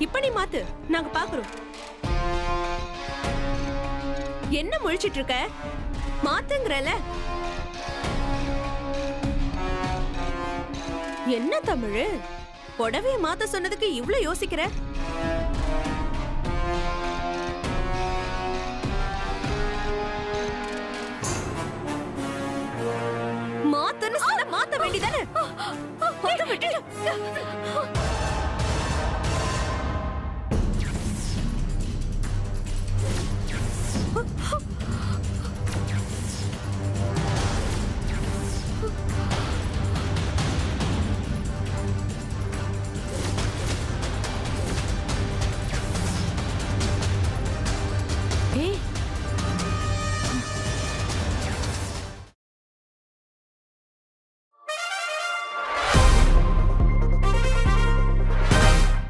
இப்ப நீ மாத்து. நாங்க பாக்குறோம். என்ன முழிச்சிட்டு இருக்க? மாத்துங்கிறல. என்ன தமிழ்? புடவைய மாத்த சொன்னதுக்கு இவ்ளோ யோசிக்கிற? மாத்தன்னு சொல்ல மாத்த வேண்டியதானே? அதை